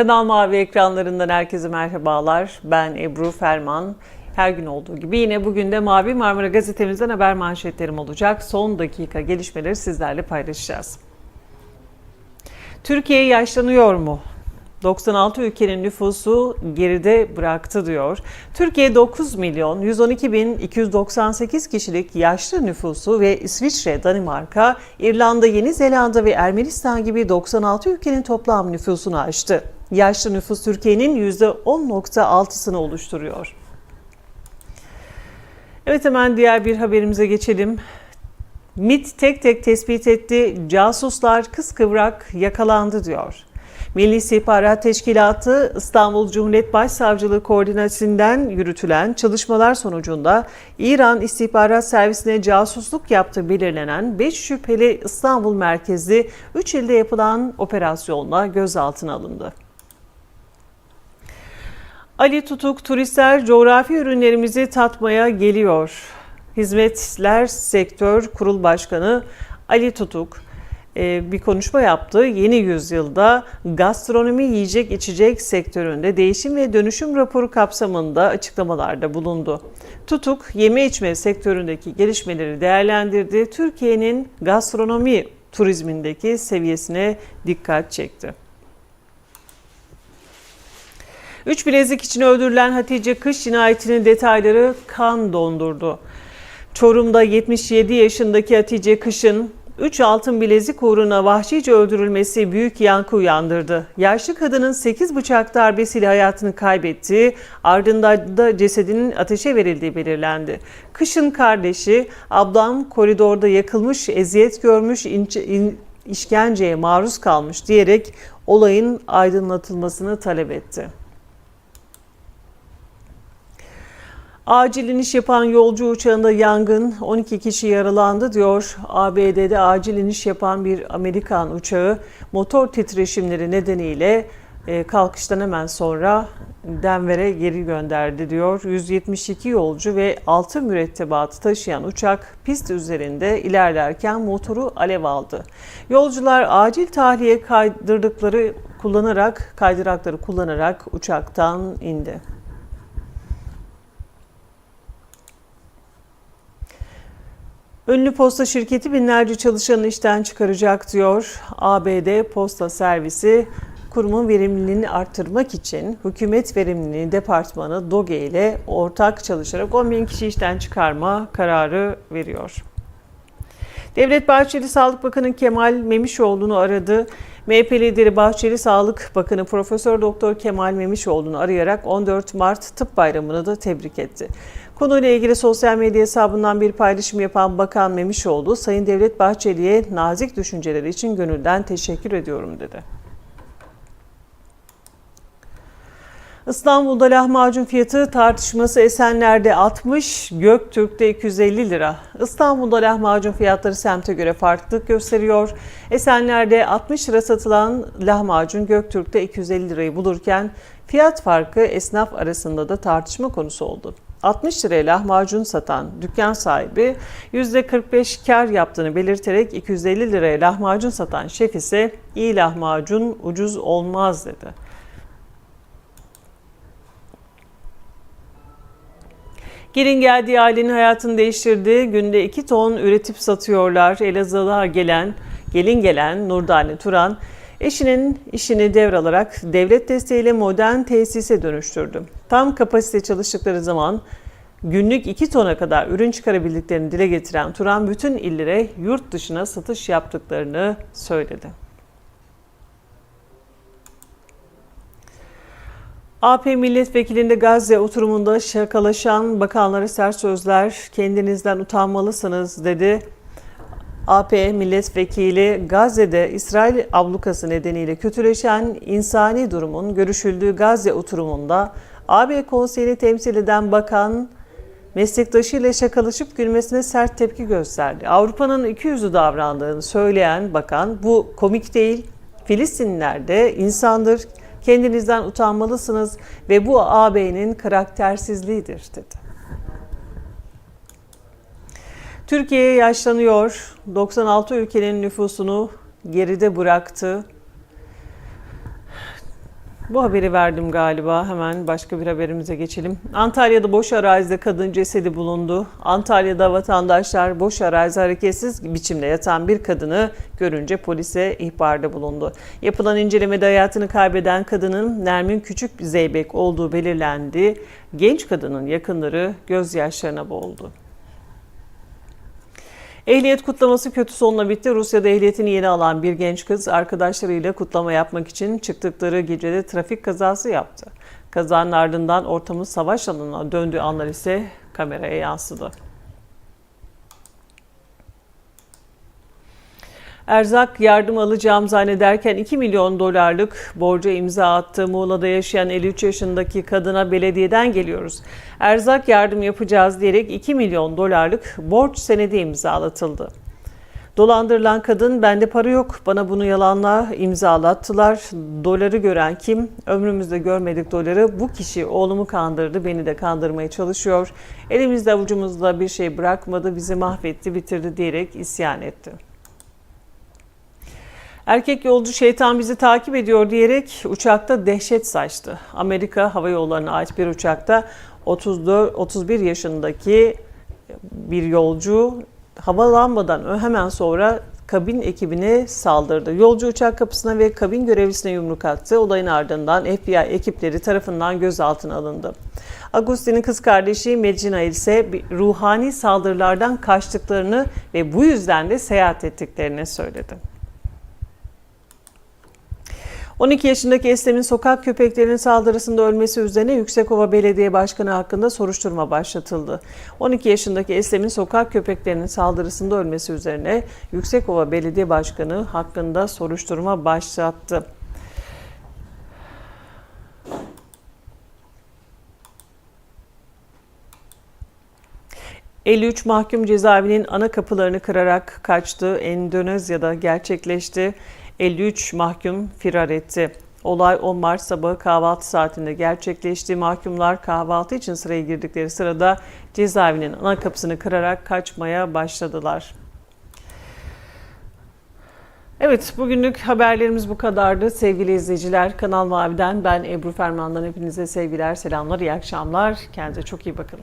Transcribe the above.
Kanal Mavi ekranlarından herkese merhabalar. Ben Ebru Ferman. Her gün olduğu gibi yine bugün de Mavi Marmara Gazetemizden haber manşetlerim olacak. Son dakika gelişmeleri sizlerle paylaşacağız. Türkiye yaşlanıyor mu? 96 ülkenin nüfusu geride bıraktı diyor. Türkiye 9 milyon 112 bin 298 kişilik yaşlı nüfusu ve İsviçre, Danimarka, İrlanda, Yeni Zelanda ve Ermenistan gibi 96 ülkenin toplam nüfusunu aştı. Yaşlı nüfus Türkiye'nin %10.6'sını oluşturuyor. Evet hemen diğer bir haberimize geçelim. MIT tek tek tespit etti, casuslar kıskıvrak yakalandı diyor. Milli İstihbarat Teşkilatı İstanbul Cumhuriyet Başsavcılığı koordinasından yürütülen çalışmalar sonucunda İran İstihbarat Servisine casusluk yaptığı belirlenen 5 şüpheli İstanbul merkezli 3 ilde yapılan operasyonla gözaltına alındı. Ali Tutuk turistler coğrafi ürünlerimizi tatmaya geliyor. Hizmetler Sektör Kurul Başkanı Ali Tutuk bir konuşma yaptı. Yeni yüzyılda gastronomi yiyecek içecek sektöründe değişim ve dönüşüm raporu kapsamında açıklamalarda bulundu. Tutuk yeme içme sektöründeki gelişmeleri değerlendirdi. Türkiye'nin gastronomi turizmindeki seviyesine dikkat çekti. Üç bilezik için öldürülen Hatice Kış cinayetinin detayları kan dondurdu. Çorum'da 77 yaşındaki Hatice Kış'ın 3 altın bilezik uğruna vahşice öldürülmesi büyük yankı uyandırdı. Yaşlı kadının 8 bıçak darbesiyle hayatını kaybettiği, ardından da cesedinin ateşe verildiği belirlendi. Kışın kardeşi, ablam koridorda yakılmış, eziyet görmüş, ince, in, işkenceye maruz kalmış diyerek olayın aydınlatılmasını talep etti. Acil iniş yapan yolcu uçağında yangın 12 kişi yaralandı diyor. ABD'de acil iniş yapan bir Amerikan uçağı motor titreşimleri nedeniyle e, kalkıştan hemen sonra Denver'e geri gönderdi diyor. 172 yolcu ve 6 mürettebatı taşıyan uçak pist üzerinde ilerlerken motoru alev aldı. Yolcular acil tahliye kaydırdıkları kullanarak kaydırakları kullanarak uçaktan indi. Ünlü posta şirketi binlerce çalışanı işten çıkaracak diyor. ABD Posta Servisi kurumun verimliliğini arttırmak için hükümet verimliliği departmanı DOGE ile ortak çalışarak 10 bin kişi işten çıkarma kararı veriyor. Devlet Bahçeli Sağlık Bakanı Kemal Memişoğlu'nu aradı. MHP lideri Bahçeli Sağlık Bakanı Profesör Doktor Kemal Memişoğlu'nu arayarak 14 Mart Tıp Bayramı'nı da tebrik etti. Konuyla ilgili sosyal medya hesabından bir paylaşım yapan Bakan Memişoğlu, Sayın Devlet Bahçeli'ye nazik düşünceleri için gönülden teşekkür ediyorum dedi. İstanbul'da lahmacun fiyatı tartışması Esenler'de 60, Göktürk'te 250 lira. İstanbul'da lahmacun fiyatları semte göre farklılık gösteriyor. Esenler'de 60 lira satılan lahmacun Göktürk'te 250 lirayı bulurken fiyat farkı esnaf arasında da tartışma konusu oldu. 60 liraya lahmacun satan dükkan sahibi %45 kar yaptığını belirterek 250 liraya lahmacun satan şef ise iyi lahmacun ucuz olmaz dedi. Gelin geldiği ailenin hayatını değiştirdi. Günde 2 ton üretip satıyorlar. Elazığ'a gelen, gelin gelen Nurdane Turan, eşinin işini devralarak devlet desteğiyle modern tesise dönüştürdü. Tam kapasite çalıştıkları zaman günlük 2 tona kadar ürün çıkarabildiklerini dile getiren Turan bütün illere yurt dışına satış yaptıklarını söyledi. AP milletvekilinde Gazze oturumunda şakalaşan bakanlara sert sözler kendinizden utanmalısınız dedi. AP milletvekili Gazze'de İsrail ablukası nedeniyle kötüleşen insani durumun görüşüldüğü Gazze oturumunda AB konseyini temsil eden bakan meslektaşıyla şakalaşıp gülmesine sert tepki gösterdi. Avrupa'nın iki yüzlü davrandığını söyleyen bakan bu komik değil, Filistinliler de insandır, kendinizden utanmalısınız ve bu AB'nin karaktersizliğidir dedi. Türkiye yaşlanıyor. 96 ülkenin nüfusunu geride bıraktı. Bu haberi verdim galiba. Hemen başka bir haberimize geçelim. Antalya'da boş arazide kadın cesedi bulundu. Antalya'da vatandaşlar boş arazi hareketsiz biçimde yatan bir kadını görünce polise ihbarda bulundu. Yapılan incelemede hayatını kaybeden kadının Nermin Küçük Zeybek olduğu belirlendi. Genç kadının yakınları gözyaşlarına boğuldu. Ehliyet kutlaması kötü sonla bitti. Rusya'da ehliyetini yeni alan bir genç kız arkadaşlarıyla kutlama yapmak için çıktıkları gecede trafik kazası yaptı. Kazanın ardından ortamın savaş alanına döndüğü anlar ise kameraya yansıdı. Erzak yardım alacağım zannederken 2 milyon dolarlık borca imza attı. Muğla'da yaşayan 53 yaşındaki kadına belediyeden geliyoruz. Erzak yardım yapacağız diyerek 2 milyon dolarlık borç senedi imzalatıldı. Dolandırılan kadın bende para yok bana bunu yalanla imzalattılar. Doları gören kim? Ömrümüzde görmedik doları. Bu kişi oğlumu kandırdı beni de kandırmaya çalışıyor. Elimizde avucumuzda bir şey bırakmadı bizi mahvetti bitirdi diyerek isyan etti. Erkek yolcu şeytan bizi takip ediyor diyerek uçakta dehşet saçtı. Amerika Hava Yolları'na ait bir uçakta 34 31 yaşındaki bir yolcu havalanmadan hemen sonra kabin ekibine saldırdı. Yolcu uçak kapısına ve kabin görevlisine yumruk attı. Olayın ardından FBI ekipleri tarafından gözaltına alındı. Agustin'in kız kardeşi Medina ise ruhani saldırılardan kaçtıklarını ve bu yüzden de seyahat ettiklerini söyledi. 12 yaşındaki Eslem'in sokak köpeklerinin saldırısında ölmesi üzerine Yüksekova Belediye Başkanı hakkında soruşturma başlatıldı. 12 yaşındaki Eslem'in sokak köpeklerinin saldırısında ölmesi üzerine Yüksekova Belediye Başkanı hakkında soruşturma başlattı. ...53 mahkum cezaevinin ana kapılarını kırarak kaçtı. Endonezya'da gerçekleşti. 53 mahkum firar etti. Olay 10 Mart sabahı kahvaltı saatinde gerçekleşti. Mahkumlar kahvaltı için sıraya girdikleri sırada cezaevinin ana kapısını kırarak kaçmaya başladılar. Evet, bugünlük haberlerimiz bu kadardı. Sevgili izleyiciler, Kanal Mavi'den ben Ebru Ferman'dan hepinize sevgiler, selamlar, iyi akşamlar. Kendinize çok iyi bakın.